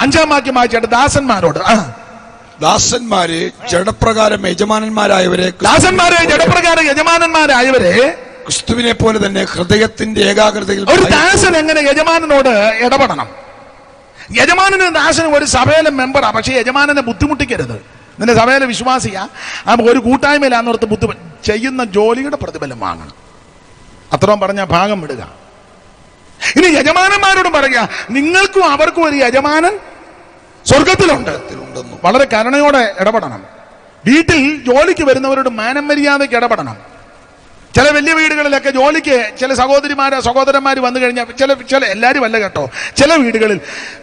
അഞ്ചാം വാക്യം വായിച്ചിട്ട് ദാസന്മാരോട്. ആ. ദാസന്മാരെ ജഡപ്രകാരം യജമാനന്മാരായവരെ ദാസന്മാരെ ജഡപ്രകാരം യജമാനന്മാരായവരെ ക്രിസ്തുവിനെ പോലെ തന്നെ ഹൃദയത്തിന്റെ ഏകാഗ്രതയിൽ ഒരു ദാസൻ എങ്ങനെ യജമാനനോട് ഇടപെടണം? യജമാനനും ദാസനും ഒരു സഭയിലെ മെമ്പറാ പക്ഷെ യജമാനനെ ബുദ്ധിമുട്ടിക്കരുത്. നിന്റെ സഭയിലെ വിശ്വാസിയാ. ഒരു കൂട്ടായ്മയിലാന്നോർത്ത് ബുദ്ധിമുട്ട് ചെയ്യുന്ന ജോലിയുടെ പ്രതിഫലം വാങ്ങണം അത്രയും പറഞ്ഞ ഭാഗം വിടുക. ഇനി യജമാനന്മാരോടും പറയുക നിങ്ങൾക്കും അവർക്കും ഒരു യജമാനൻ സ്വർഗത്തിലുണ്ട് ഉണ്ടെന്നു വളരെ കരുണയോടെ ഇടപെടണം. വീട്ടിൽ ജോലിക്ക് വരുന്നവരോട് മാനം മര്യാദയ്ക്ക് ഇടപെടണം. ചില വലിയ വീടുകളിലൊക്കെ ജോലിക്ക് ചില സഹോദരിമാര് സഹോദരന്മാർ വന്നു കഴിഞ്ഞാൽ ചില ചില എല്ലാവരും അല്ല കേട്ടോ. ചില വീടുകളിൽ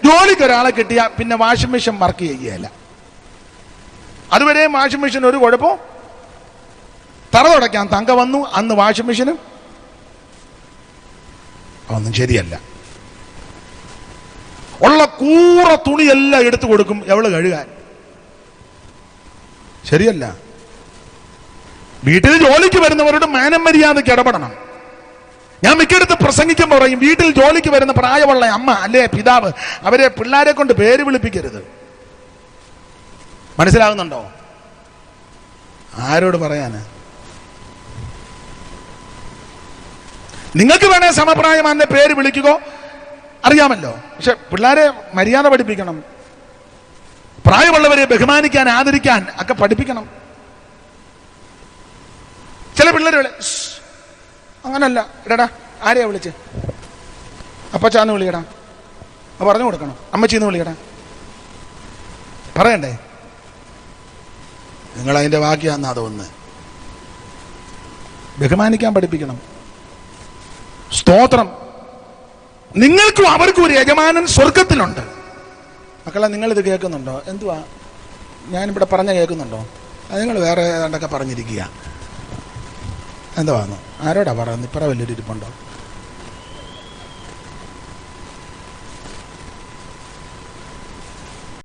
ജോലിക്ക് ഒരാളെ കിട്ടിയാൽ പിന്നെ വാഷിംഗ് മെഷീൻ വർക്ക് ചെയ്യുകയല്ല. അതുവരെ വാഷിംഗ് മെഷീൻ ഒരു കുഴപ്പം തറ തുടയ്ക്കാൻ തങ്ക വന്നു അന്ന് വാഷിംഗ് മെഷീനും ഒന്നും ശരിയല്ല. ഉള്ള കൂറ തുണിയെല്ലാം എടുത്തു കൊടുക്കും എവൾ കഴുകാൻ. ശരിയല്ല. വീട്ടിൽ ജോലിക്ക് വരുന്നവരോട് മാനം മര്യാദയ്ക്ക് ഇടപെടണം. ഞാൻ മിക്കയിടത്ത് പ്രസംഗിക്കുമ്പോൾ പറയും വീട്ടിൽ ജോലിക്ക് വരുന്ന പ്രായമുള്ള അമ്മ അല്ലേ പിതാവ് അവരെ പിള്ളേരെ കൊണ്ട് പേര് വിളിപ്പിക്കരുത്. മനസ്സിലാകുന്നുണ്ടോ? ആരോട് പറയാന്? നിങ്ങൾക്ക് വേണേ സമപ്രായമാന്റെ പേര് വിളിക്കുകയോ അറിയാമല്ലോ. പക്ഷെ പിള്ളേരെ മര്യാദ പഠിപ്പിക്കണം. പ്രായമുള്ളവരെ ബഹുമാനിക്കാൻ ആദരിക്കാൻ ഒക്കെ പഠിപ്പിക്കണം. ചില പിള്ളേർ അങ്ങനല്ല. ഇടടാ ആരെയാ വിളിച്ച്? അപ്പച്ചാന്ന് വിളിയടാ. പറഞ്ഞു കൊടുക്കണം. അമ്മച്ചീന്ന് വിളിയടാ. പറയണ്ടേ? നിങ്ങൾ അതിന്റെ ബാക്കിയാന്നാ തോന്നുന്നത് ബഹുമാനിക്കാൻ പഠിപ്പിക്കണം. സ്തോത്രം. നിങ്ങൾക്കും അവർക്കും ഒരു യജമാനൻ സ്വർഗത്തിലുണ്ട് മക്കളെ നിങ്ങളിത് കേൾക്കുന്നുണ്ടോ? എന്തുവാ? ഞാനിവിടെ പറഞ്ഞ കേൾക്കുന്നുണ്ടോ? അത് നിങ്ങൾ വേറെ ഏതാണ്ടൊക്കെ പറഞ്ഞിരിക്കുക. എന്തുവാന്ന്? ആരോടാ പറയുന്നത്? ഇപ്പറ വലിയൊരു ഇരിപ്പുണ്ടോ?